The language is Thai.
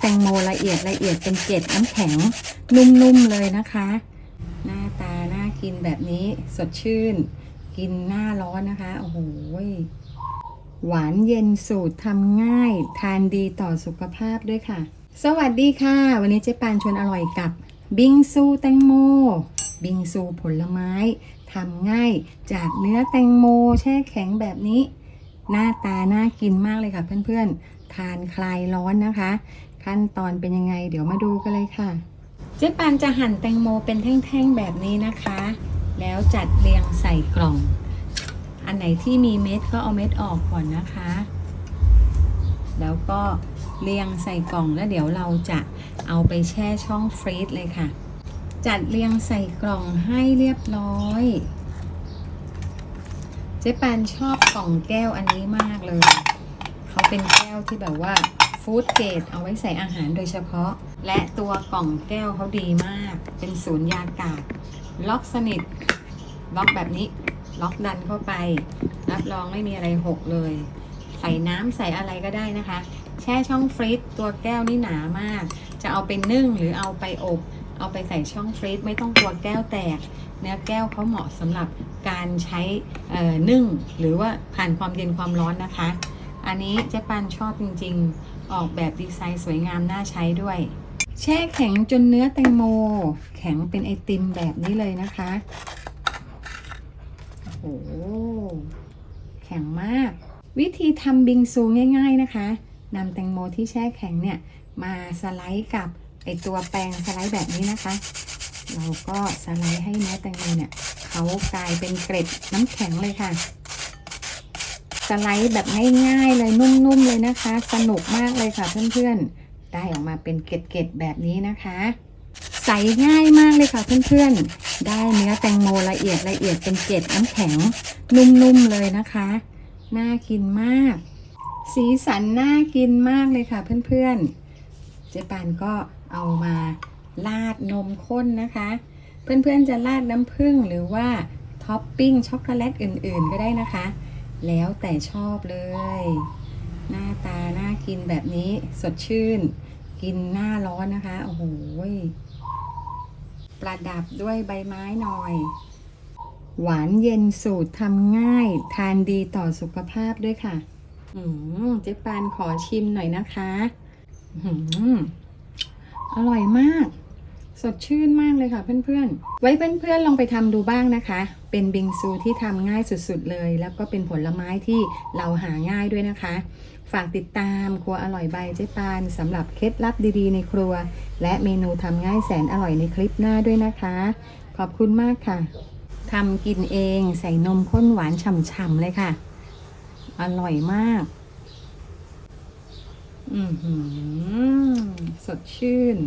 แตงโมละเอียดละเอียดเป็นเกล็ดน้ำแข็งนุ่มๆเลยนะคะ หน้าตาน่ากินแบบนี้สดชื่น กินหน้าร้อนนะคะ โอ้โหหวานเย็นสูตรทำง่าย ทานดีต่อสุขภาพด้วยค่ะ สวัสดีค่ะ วันนี้เจ๊ปานชวนอร่อยกับ บิงซูแตงโม บิงซูผลไม้ทำง่ายจากเนื้อแตงโมแช่แข็งแบบนี้ หน้าตาน่ากินมากเลยค่ะเพื่อนๆ ทานคลายร้อนนะคะ ขั้นตอนเป็นยังไง เดี๋ยวมาดูกันเลยค่ะ เจ๊ปานจะหั่นแตงโมเป็นแท่งๆแบบนี้นะคะ แล้วจัดเรียงใส่กล่อง อันไหนที่มีเม็ดก็เอาเม็ดออกก่อนนะคะ แล้วก็เรียงใส่กล่องแล้วเดี๋ยวเราจะเอาไปแช่ช่องฟรีซเลยค่ะ จัดเรียงใส่กล่องให้เรียบร้อยเจ๊ปานชอบกล่องแก้วอันนี้มากเลย เขาเป็นแก้วที่แบบว่า ฟู้ดเกรดเอาไว้ใส่อาหารโดยเฉพาะ และตัวกล่องแก้วเขาดีมาก เป็นศูนย์ยากาศ ล็อกสนิท ล็อกแบบนี้ ล็อกดันเข้าไป รับรองไม่มีอะไรหกเลย ใส่น้ำใส่อะไรก็ได้นะคะ แช่ช่องฟรีซตัวแก้วนี่หนามาก จะเอาไปนึ่งหรือเอาไปอบ เอาไปใส่ช่องฟรีซไม่ต้องกลัวแก้วแตก เนื้อแก้วเขาเหมาะสำหรับการใช้เอ่อนึ่ง หรือว่าผ่านความเย็นความร้อนนะคะ อันนี้เจ๊ปันชอบจริง ๆ ออกแบบดีไซน์สวยงามน่าใช้ด้วย แช่แข็งจนเนื้อแตงโม แข็งเป็นไอติมแบบนี้เลยนะคะโอ้โหแข็งมาก วิธีทำบิงซูง่าย ๆนะคะนำแตงโมที่แช่แข็งเนี่ยมาสไลด์กับไอตัวแปรงสไลด์แบบนี้นะคะ เราก็สไลด์ให้เนื้อแตงโมเนี่ยเขากลายเป็นเกล็ดน้ำแข็งเลยค่ะ ไลด์แบบง่ายๆเลยนุ่มๆเลยนะคะ สนุกมากเลยค่ะเพื่อนๆ ได้ออกมาเป็นเกล็ดๆแบบนี้นะคะ ใส่ง่ายมากเลยค่ะเพื่อนๆ ได้เนื้อแตงโมละเอียดละเอียดเป็นเกล็ดน้ำแข็งนุ่มๆเลยนะคะ น่ากินมาก สีสันน่ากินมากเลยค่ะเพื่อนๆ เจ๊ปานก็เอามาราดนมข้นนะคะ เพื่อนๆจะราดน้ำผึ้งหรือว่าท็อปปิ้งช็อกโกแลตอื่นๆก็ได้นะคะ แล้วแต่ชอบเลย หน้าตาน่ากินแบบนี้สดชื่น กินหน้าร้อนนะคะ โอ้โหประดับด้วยใบไม้หน่อย หวานเย็นสูตรทำง่าย ทานดีต่อสุขภาพด้วยค่ะ อืมเจ๊ปานขอชิมหน่อยนะคะ อืมอร่อยมาก สดชื่นมากเลยค่ะเพื่อนๆ ไว้เพื่อนๆลองไปทำดูบ้างนะคะ เป็นบิงซูที่ทำง่ายสุดๆเลย แล้วก็เป็นผลไม้ที่เราหาง่ายด้วยนะคะ ฝากติดตามครัวอร่อยใบเจ๊ปานสำหรับเคล็ดลับดีๆในครัว และเมนูทำง่ายแสนอร่อยในคลิปหน้าด้วยนะคะ ขอบคุณมากค่ะทำกินเองใส่นมข้นหวานฉ่ำๆเลยค่ะ อร่อยมาก อือหือสดชื่น